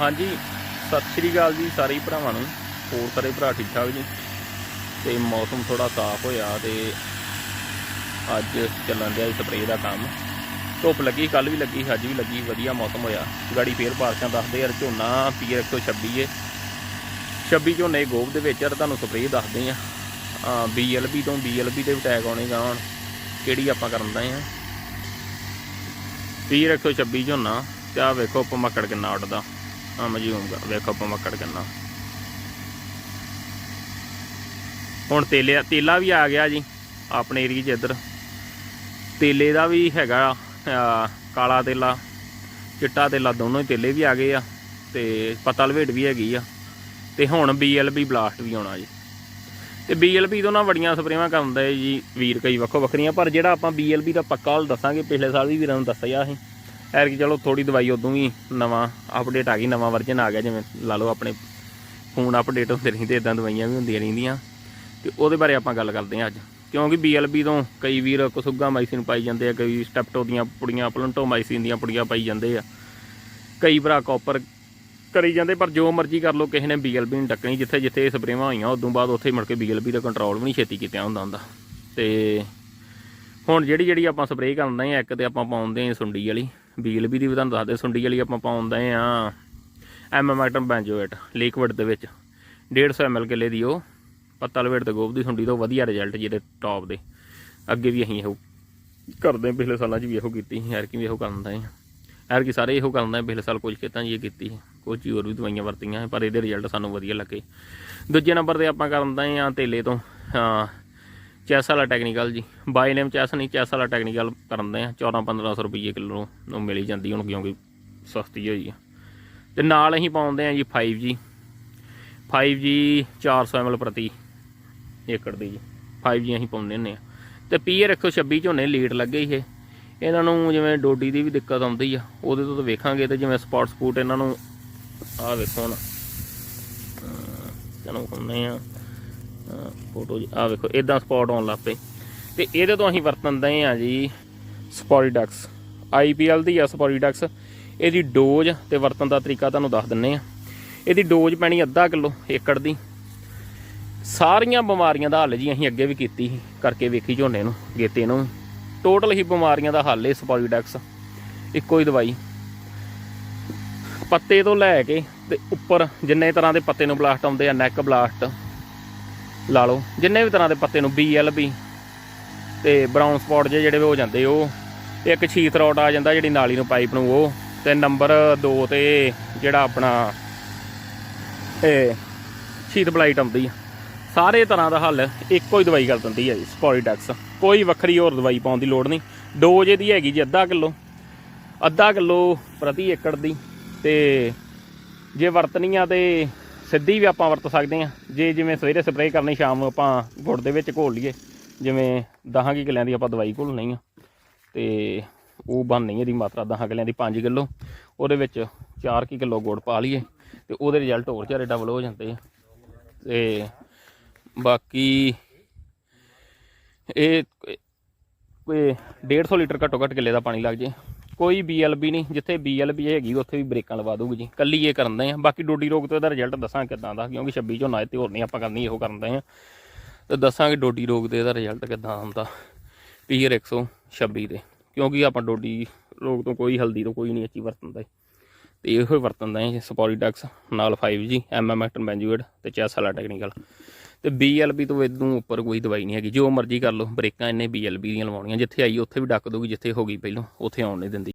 ਹਾਂਜੀ, ਸਤਿ ਸ਼੍ਰੀ ਅਕਾਲ ਜੀ ਸਾਰੇ ਭਰਾਵਾਂ ਨੂੰ, ਹੋਰ ਸਾਰੇ ਭਰਾ ਠੀਕ ਠਾਕ ਜੀ? ਤੇ ਮੌਸਮ ਥੋੜਾ ਸਾਫ਼ ਹੋਇਆ ਤੇ ਅੱਜ ਚੱਲਣ ਦਿਆ ਸਪਰੇਅ ਦਾ ਕੰਮ। ਧੁੱਪ ਲੱਗੀ ਕੱਲ ਵੀ ਲੱਗੀ, ਅੱਜ ਵੀ ਲੱਗੀ, ਵਧੀਆ ਮੌਸਮ ਹੋਇਆ। ਗਾੜੀ ਫੇਰ ਪਾਰਸ਼ਾਂ ਦੱਸਦੇ ਯਾਰ ਝੋਨਾ ਪੀ 126 ਏ। 26 ਝੋਨੇ ਗੋਬ ਦੇ ਵਿੱਚ ਯਾਰ ਤੁਹਾਨੂੰ ਸਪਰੇਅ ਦੱਸਦੇ ਆ। ਆ ਬੀਐਲਬੀ ਤੋਂ ਬੀਐਲਬੀ ਦੇ ਅਟੈਕ ਆਉਣੇ ਗਾਣ ਕਿਹੜੀ ਆਪਾਂ ਕਰਨ ਦਾ ਆ? ਪੀ 126 ਝੋਨਾ, ਤੇ ਆ ਵੇਖੋ ਪਮਕੜ ਕਿੰਨਾ ਉੱਡਦਾ। ਆ ਮਜੂਮ ਕਰ ਵੇਖੋ ਪਮਕੜ ਕਿੰਨਾ ਹੁਣ ਤੇਲੇ ਤੇਲਾ ਵੀ ਆ ਗਿਆ ਜੀ, ਆਪਣੇ ਏਰੀਏ 'ਚ ਇੱਧਰ। ਤੇਲੇ ਦਾ ਵੀ ਹੈਗਾ ਕਾਲਾ ਤੇਲਾ, ਚਿੱਟਾ ਤੇਲਾ, ਦੋਨੋਂ ਹੀ ਤੇਲੇ ਵੀ ਆ ਗਏ ਆ ਤੇ ਪਤਾ ਲਵੇਟ ਵੀ ਹੈਗੀ ਆ। ਤੇ ਹੁਣ ਬੀਐਲਬੀ ਬਲਾਸਟ ਵੀ ਆਉਣਾ ਜੀ। ਤੇ ਬੀਐਲਬੀ ਤੋਂ ਨਾ ਬੜੀਆਂ ਸਪਰੇਵਾਂ ਕਰਦਾ ਜੀ ਵੀਰ ਕਈ ਵੱਖੋ ਵੱਖਰੀਆਂ, ਪਰ ਜਿਹੜਾ ਆਪਾਂ ਬੀਐਲਬੀ ਦਾ ਪੱਕਾ ਹਲ ਦੱਸਾਂਗੇ, ਪਿਛਲੇ ਸਾਲ ਵੀ ਵੀਰਾਂ ਨੂੰ ਦੱਸਿਆ ਸੀ। ਐਰ ਕਿ ਚਲੋ ਥੋੜੀ ਦਵਾਈ ਉਦੋਂ ਵੀ ਨਵਾਂ ਅਪਡੇਟ ਆ ਗਈ, ਨਵਾਂ ਵਰਜਨ ਆ ਗਿਆ, ਜਿਵੇਂ ਲਾ ਲਓ ਆਪਣੇ ਫੋਨ ਅਪਡੇਟ ਹੁੰਦੇ ਰਹਿੰਦੇ ਇਦਾਂ ਦਵਾਈਆਂ ਵੀ ਹੁੰਦੀਆਂ ਰਹਿੰਦੀਆਂ। ਤੇ ਉਹਦੇ ਬਾਰੇ ਆਪਾਂ ਗੱਲ ਕਰਦੇ ਹਾਂ ਅੱਜ। ਕਿਉਂਕਿ ਬੀਐਲਬੀ ਤੋਂ ਕਈ ਵੀਰ ਕਸੁੱਗਾ ਮਾਈਸਿਨ ਪਾਈ ਜਾਂਦੇ ਆ, ਕਈ ਸਟੈਪਟੋ ਦੀਆਂ ਪੁੜੀਆਂ, ਪਲੰਟੋ ਮਾਈਸਿਨ ਦੀਆਂ ਪੁੜੀਆਂ ਪਾਈ ਜਾਂਦੇ ਆ। ਕਈ ਭਰਾ ਕਾਪਰ ਕਰੀ ਜਾਂਦੇ, ਪਰ ਜੋ ਮਰਜ਼ੀ ਕਰ ਲੋ ਕਿਸੇ ਨੇ ਬੀਐਲਬੀ ਨੂੰ ਟੱਕਣੀ ਜਿੱਥੇ ਜਿੱਥੇ ਸਪਰੇਵਾਂ ਹੋਈਆਂ, ਉਦੋਂ ਬਾਅਦ ਉੱਥੇ ਮੁੜ ਕੇ ਬੀਐਲਬੀ ਦਾ ਕੰਟਰੋਲ ਵੀ ਨਹੀਂ ਛੇਤੀ ਕੀਤਾ ਹੁੰਦਾ ਹੁੰਦਾ। ਤੇ ਹੁਣ ਜਿਹੜੀ ਜਿਹੜੀ ਆਪਾਂ ਸਪਰੇਅ ਕਰਦੇ ਆ ਇੱਕ ਤੇ ਆਪਾਂ ਪਾਉਂਦੇ ਆ ਸੁੰਡੀ ਵਾਲੀ ਬੀਐਲਬੀ ਦੀ ਵੀ ਤੁਹਾਨੂੰ ਦੱਸਦੇ ਸੁੰਡੀ ਵਾਲੀ ਆਪਾਂ ਪਾਉਂਦੇ ਆ ਐਮਐਮੈਟਮ ਬੈਂਜੋਏਟ ਲਿਕਵਿਡ ਦੇ ਵਿੱਚ। 150 ml ਕਿੱਲੇ ਦੀ ਉਹ ਪੱਤਾ ਲਵੇਟ ਤੇ ਗੋਬ ਦੀ ਸੁੰਡੀ ਤੋਂ ਵਧੀਆ ਰਿਜ਼ਲਟ ਜਿਹਦੇ ਟੌਪ ਦੇ। ਅੱਗੇ ਵੀ ਅਸੀਂ ਇਹੋ ਕਰਦੇ ਹਾਂ, ਪਿਛਲੇ ਸਾਲਾਂ 'ਚ ਵੀ ਇਹੋ ਕੀਤੀ ਸੀ ਐਰ ਵੀ ਇਹੋ ਕਰਦਾ ਹੈ ਐਰ ਕਿ ਸਾਰੇ ਇਹੋ ਕਰਦਾ ਪਿਛਲੇ ਸਾਲ ਕੁਝ ਖੇਤਾਂ 'ਚ ਇਹ ਕੀਤੀ ਕੁਝ ਹੀ ਹੋਰ ਵੀ ਦਵਾਈਆਂ ਵਰਤੀਆਂ ਪਰ ਇਹਦੇ ਰਿਜ਼ਲਟ ਸਾਨੂੰ ਵਧੀਆ ਲੱਗੇ। ਦੂਜੇ ਨੰਬਰ ਤੇ ਆਪਾਂ ਕਰਦੇ ਹਾਂ ਤੇਲੇ ਤੋਂ ਚੈਸ ਵਾਲਾ ਟੈਕਨੀਕਲ ਜੀ। ਬਾਈ ਨੇਮ ਚੈਸ ਨਹੀਂ ਚੈਸ ਵਾਲਾ ਟੈਕਨੀਕਲ ਕਰਦੇ ਆ। 14 1500 ਰੁਪਏ ਕਿਲੋ ਨੂੰ ਮਿਲੀ ਜਾਂਦੀ ਹੁਣ ਕਿਉਂਕਿ ਸਸਤੀ ਹੋਈ ਆ। ਤੇ ਨਾਲ ਅਸੀਂ ਪਾਉਂਦੇ ਆ ਜੀ 5G 5G 400 ml ਪ੍ਰਤੀ ਏਕੜ ਦੀ। ਜੀ 5G ਅਸੀਂ ਪਾਉਂਦੇ ਹੁੰਦੇ ਆ। ਤੇ ਪੀਆਰ 126 ਝੋਨੇ ਲੇਟ ਲੱਗੇ ਇਹ। ਇਹਨਾਂ ਨੂੰ ਜਿਵੇਂ ਡੋਡੀ ਦੀ ਵੀ ਦਿੱਕਤ ਆਉਂਦੀ ਆ, ਉਹਦੇ ਤੋਂ ਤਾਂ ਵੇਖਾਂਗੇ ਤੇ ਜਿਵੇਂ ਸਪੌਟ ਸਪੂਟ ਇਹਨਾਂ ਨੂੰ ਆਹ ਵੇਖੋ ਹੁਣ। ਚਲੋ ਹੁੰਨੇ ਆ। ਫੋਟੋ ਜੀ। ਆਹ ਵੇਖੋ ਇਦਾਂ ਸਪੌਟ ਆਉਣ ਲੱਗ ਪਏ। ਤੇ ਇਹਦੇ ਤੋਂ ਅਸੀਂ ਵਰਤਨ ਦੇ ਆ ਜੀ ਸਪੋਰੀਡਕਸ ਆਈਪੀਐਲ ਦੀ ਆ ਸਪੋਰੀਡਕਸ ਇਹਦੀ ਡੋਜ਼ ਤੇ ਵਰਤਨ ਦਾ ਤਰੀਕਾ ਤੁਹਾਨੂੰ ਦੱਸ ਦਿੰਨੇ ਆ। ਇਹਦੀ ਡੋਜ਼ ਪੈਣੀ ਅੱਧਾ ਕਿਲੋ ਏਕੜ ਦੀ। ਸਾਰੀਆਂ ਬਿਮਾਰੀਆਂ ਦਾ ਹੱਲ ਜੀ ਅਸੀਂ ਅੱਗੇ ਵੀ ਕੀਤੀ ਕਰਕੇ ਵੇਖੀ ਝੋਨੇ ਨੂੰ, ਗੇਤੇ ਨੂੰ। ਟੋਟਲ ਹੀ ਬਿਮਾਰੀਆਂ ਦਾ ਹੱਲ ਇਹ ਸਪੋਰੀਡਕਸ ਇੱਕੋ ਹੀ ਦਵਾਈ। ਪੱਤੇ ਤੋਂ ਲੈ ਕੇ ਤੇ ਉੱਪਰ ਜਿੰਨੇ ਤਰ੍ਹਾਂ ਦੇ ਪੱਤੇ ਨੂੰ ਬਲਾਸਟ ਆਉਂਦੇ ਆ ਨੈਕ ਬਲਾਸਟ ਲਾ ਲਓ। ਜਿੰਨੇ ਵੀ ਤਰ੍ਹਾਂ ਦੇ ਪੱਤੇ ਨੂੰ BLB ਤੇ ਬਰਾਊਨ ਸਪੌਟ ਜੇ ਜਿਹੜੇ ਹੋ ਜਾਂਦੇ, ਉਹ ਇੱਕ ਛੀਤ ਰੋਟ ਆ ਜਾਂਦਾ ਜਿਹੜੀ ਨਾਲੀ ਨੂੰ ਪਾਈਪ ਨੂੰ ਉਹ। ਤੇ ਨੰਬਰ 2 ਤੇ ਜਿਹੜਾ ਆਪਣਾ ਇਹ ਛੀਤ ਬਲਾਈਟ ਆਉਂਦੀ ਆ। ਸਾਰੇ ਤਰ੍ਹਾਂ ਦਾ ਹੱਲ ਇੱਕੋ ਹੀ ਦਵਾਈ ਕਰ ਦਿੰਦੀ ਹੈ ਜੀ ਸਪੋਰੀਡੈਕਸ ਕੋਈ ਵੱਖਰੀ ਹੋਰ ਦਵਾਈ ਪਾਉਣ ਦੀ ਲੋੜ ਨਹੀਂ। ਡੋਜ਼ ਇਹਦੀ ਹੈਗੀ ਜੀ, ਅੱਧਾ ਕਿਲੋ। ਅੱਧਾ ਕਿਲੋ ਪ੍ਰਤੀ ਏਕੜ ਦੀ। ਤੇ ਜੇ ਵਰਤਣੀ ਆ ਤੇ ਸਿੱਧੀ ਵੀ ਆਪਾਂ ਵਰਤ ਸਕਦੇ ਆ ਜੇ ਜਿਵੇਂ ਸਵੇਰੇ ਸਪਰੇਅ ਕਰਨੀ, ਸ਼ਾਮ ਨੂੰ ਆਪਾਂ ਗੁੜ ਦੇ ਵਿੱਚ ਘੋਲ ਲਈਏ। ਜਿਵੇਂ 10 ਕੀ ਕਿਲਿਆਂ ਦੀ ਆਪਾਂ ਦਵਾਈ ਘੋਲਣੀ ਆ। ਤੇ ਉਹ ਬਣਨੀ ਇਹਦੀ ਮਾਤਰਾ 10 ਕਿਲਿਆਂ ਦੀ 5 ਕਿਲੋ। ਉਹਦੇ ਵਿੱਚ 4 ਕੀ ਕਿਲੋ ਗੁੜ ਪਾ ਲਈਏ ਤੇ ਉਹਦੇ ਰਿਜ਼ਲਟ ਹੋਰ ਚਾਰੇ ਡਬਲ ਹੋ ਜਾਂਦੇ ਆ। ਤੇ ਬਾਕੀ ਇਹ ਕੋਈ 150 ਲੀਟਰ ਘੱਟੋ ਘੱਟ ਕਿੱਲੇ ਦਾ ਪਾਣੀ ਲੱਗ ਜੇ। ਕੋਈ ਬੀਐਲਬੀ ਨਹੀਂ, ਜਿੱਥੇ ਬੀਐਲਬੀ ਹੈਗੀ, ਉੱਥੇ ਵੀ ਬ੍ਰੇਕਾਂ ਲਵਾ ਦੂਗੀ ਜੀ। ਕੱਲੀ ਇਹ ਕਰਦੇ ਆ। ਬਾਕੀ ਡੋਡੀ ਰੋਗ ਤੇ ਉਹਦਾ ਰਿਜ਼ਲਟ ਦੱਸਾਂ ਕਿਦਾਂ ਦਾ, ਕਿਉਂਕਿ 26 ਝੋਨਾ ਇਹ ਤੇ ਹੋਰ ਨਹੀਂ ਆਪਾਂ ਕਰਨੀ, ਇਹੋ ਕਰਦੇ ਆ। ਤੇ ਦੱਸਾਂਗੇ ਡੋਡੀ ਰੋਗ ਤੇ ਇਹਦਾ ਰਿਜ਼ਲਟ ਕਿਦਾਂ ਆਉਂਦਾ ਪੀਆਰ 126 ਦੇ ਕਿਉਂਕਿ ਆਪਾਂ ਡੋਡੀ ਰੋਗ ਤੋਂ ਕੋਈ ਹਲਦੀ ਤੋਂ ਕੋਈ ਨਹੀਂ ਅੱਛੀ ਵਰਤਦਾ ਤੇ ਇਹੋ ਹੀ ਵਰਤਦਾ ਹੈ ਸਪੋਰੀਡਕਸ ਨਾਲ 5G ਐਮਐਮਐਕਟਨ ਬੈਂਜੂਏਟ ਤੇ ਚੈਸ ਵਾਲਾ ਟੈਕਨੀਕਲ ਤੇ BLB ਤੋਂ ਇਦੋਂ ਉੱਪਰ ਕੋਈ ਦਵਾਈ ਨਹੀਂ ਹੈਗੀ। ਜੋ ਮਰਜ਼ੀ ਕਰ ਲਓ, ਬ੍ਰੇਕਾਂ ਇਹਨੇ BLB ਦੀਆਂ ਲਵਾਉਣੀਆਂ, ਜਿੱਥੇ ਆਈ ਉੱਥੇ ਵੀ ਡੱਕ ਦੋਗੀ ਜਿੱਥੇ ਹੋ ਗਈ ਪਹਿਲਾਂ, ਉੱਥੇ ਆਉਣ ਨਹੀਂ ਦਿੰਦੀ।